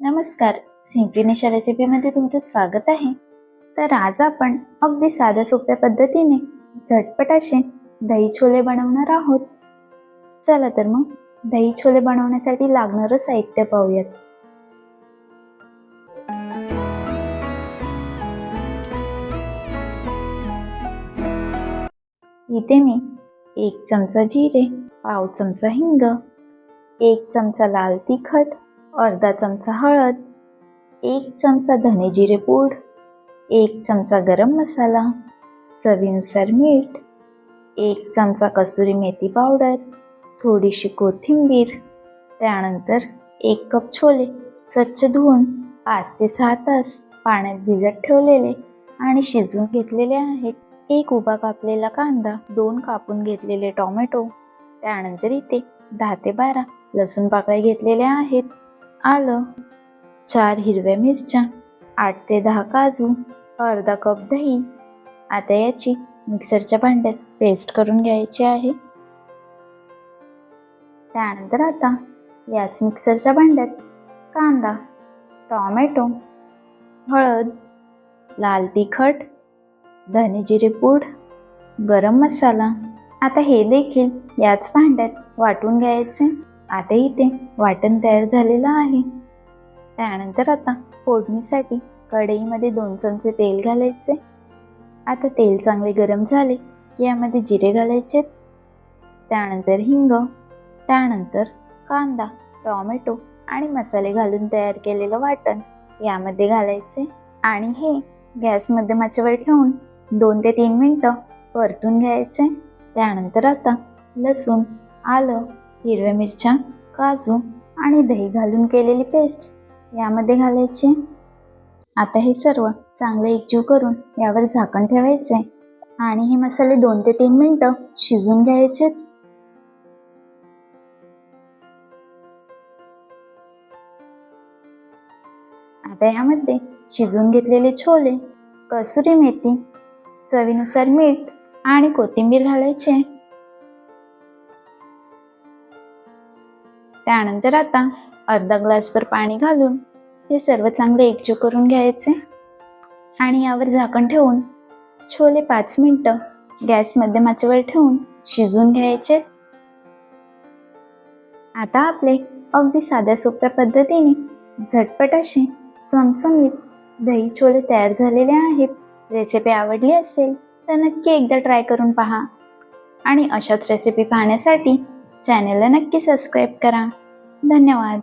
नमस्कार. सिम्पली निशा रेसिपीमध्ये तुमचं स्वागत आहे. तर आज आपण अगदी साध्या सोप्या पद्धतीने झटपट असे दही छोले बनवणार आहोत. चला तर मग दही छोले बनवण्यासाठी लागणारं साहित्य पाहूयात. इथे मी एक चमचा जिरे पाव चमचा हिंग एक चमचा लाल तिखट अर्धा चमचा हळद एक चमचा धने जिरे पूड एक चमचा गरम मसाला चवीनुसार मीठ एक चमचा कसुरी मेथी पावडर थोडीशी कोथिंबीर त्यानंतर एक कप छोले स्वच्छ धुवून पाच ते सहा तास पाण्यात भिजत ठेवलेले आणि शिजवून घेतलेले आहेत. एक उभा कापलेला कांदा दोन कापून घेतलेले टोमॅटो त्यानंतर इथे दहा ते बारा लसूण पाकळ्या घेतलेल्या आहेत. आलं. चार हिरव्या मिरच्या आठ ते दहा काजू अर्धा कप दही. आता याची मिक्सरच्या भांड्यात पेस्ट करून घ्यायची आहे. त्यानंतर आता याच मिक्सरच्या भांड्यात कांदा टॉमॅटो हळद लाल तिखट धने जिरे पूड गरम मसाला. आता हे देखील याच भांड्यात वाटून घ्यायचे. आता इथे वाटण तयार झालेलं आहे. त्यानंतर आता फोडणीसाठी कढईमध्ये दोन चमचे तेल घालायचे. आता तेल चांगले गरम झाले की यामध्ये जिरे घालायचे. त्यानंतर हिंग त्यानंतर कांदा टॉमॅटो आणि मसाले घालून तयार केलेलं वाटण यामध्ये घालायचे. आणि हे गॅस मध्यमाच्यावर ठेवून दोन ते तीन मिनटं परतून घ्यायचे. त्यानंतर आता लसूण आलं हिरव्या मिरच्या काजू आणि दही घालून केलेली पेस्ट यामध्ये घालायचे. आता हे सर्व चांगले एकजीव करून यावर झाकण ठेवायचे आणि हे मसाले दोन ते तीन मिनटं शिजून घ्यायचे आता यामध्ये शिजून घेतलेले छोले कसुरी मेथी चवीनुसार मीठ आणि कोथिंबीर घालायचे. त्यानंतर आता अर्धा ग्लासभर पाणी घालून हे सर्व चांगले एकजीव करून घ्यायचे. आणि यावर झाकण ठेवून छोले पाच मिनटं गॅस मध्यमाच्यावर ठेवून शिजवून घ्यायचे. आता आपले अगदी साध्या सोप्या पद्धतीने झटपट असे चमचमीत दही छोले तयार झालेले आहेत. रेसिपी आवडली असेल तर नक्की एकदा ट्राय करून पहा. आणि अशाच रेसिपी पाहण्यासाठी चॅनेलला नक्की सबस्क्राईब करा. धन्यवाद.